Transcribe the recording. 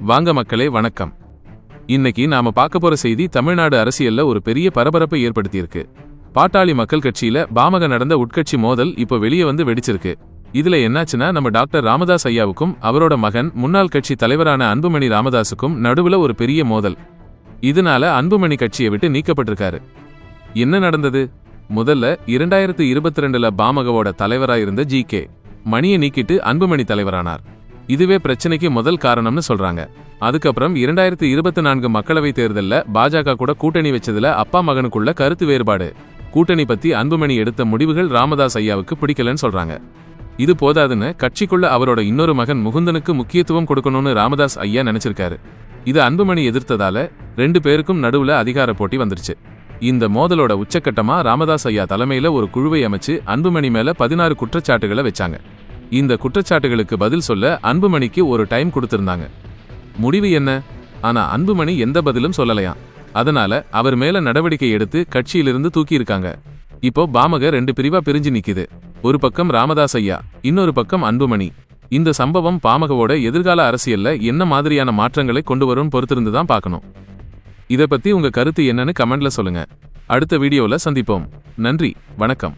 வாங்க மக்களே வணக்கம். இன்னைக்கு நாம பார்க்க போற செய்தி தமிழ்நாடு அரசியல்ல ஒரு பெரிய பரபரப்பை ஏற்படுத்தியிருக்கு. பாட்டாளி மக்கள் கட்சியில பாமக நடந்த உட்கட்சி மோதல் இப்ப வெளியே வந்து வெடிச்சிருக்கு. இதுல என்னாச்சுன்னா நம்ம டாக்டர் ராமதாஸ் ஐயாவுக்கும் அவரோட மகன் முன்னாள் கட்சி தலைவரான அன்புமணி ராமதாஸுக்கும் நடுவுல ஒரு பெரிய மோதல். இதனால அன்புமணி கட்சியை விட்டு நீக்கப்பட்டிருக்காரு. என்ன நடந்தது? முதல்ல இரண்டாயிரத்து இருபத்தி ரெண்டுல பாமகவோட தலைவரா இருந்த ஜி கே. மணியை நீக்கிட்டு அன்புமணி தலைவரானார். இதுவே பிரச்சனைக்கு முதல் காரணம்னு சொல்றாங்க. அதுக்கப்புறம் இரண்டாயிரத்து இருபத்தி நான்கு மக்களவைத் தேர்தலில் பாஜக கூட கூட்டணி வச்சதுல அப்பா மகனுக்குள்ள கருத்து வேறுபாடு. கூட்டணி பத்தி அன்புமணி எடுத்த முடிவுகள் ராமதாஸ் ஐயாவுக்கு பிடிக்கலன்னு சொல்றாங்க. இது போதாதுன்னு கட்சிக்குள்ள அவரோட இன்னொரு மகன் முகுந்தனுக்கு முக்கியத்துவம் கொடுக்கணும்னு ராமதாஸ் ஐயா நினைச்சிருக்காரு. இது அன்புமணி எதிர்த்ததால ரெண்டு பேருக்கும் நடுவுல அதிகார போட்டி வந்துருச்சு. இந்த மோதலோட உச்சக்கட்டமா ராமதாஸ் ஐயா தலைமையில ஒரு குழுவை அமைச்சு அன்புமணி மேல பதினாறு குற்றச்சாட்டுகளை வச்சாங்க. இந்த குற்றச்சாட்டுகளுக்கு பதில் சொல்ல அன்புமணிக்கு ஒரு டைம் கொடுத்திருந்தாங்க. முடிவு என்ன? ஆனா அன்புமணி எந்த பதிலும் சொல்லலையாம். அதனால அவர் மேல நடவடிக்கை எடுத்து கட்சியிலிருந்து தூக்கியிருக்காங்க. இப்போ பாமக ரெண்டு பிரிவா பிரிஞ்சு நிக்குது. ஒரு பக்கம் ராமதாஸ் ஐயா இன்னொரு பக்கம் அன்புமணி. இந்த சம்பவம் பாமகவோட எதிர்கால அரசியல்ல என்ன மாதிரியான மாற்றங்களை கொண்டு வரும் பொறுத்திருந்து தான் பார்க்கணும். இதை பத்தி உங்க கருத்து என்னன்னு கமெண்ட்ல சொல்லுங்க. அடுத்த வீடியோல சந்திப்போம். நன்றி வணக்கம்.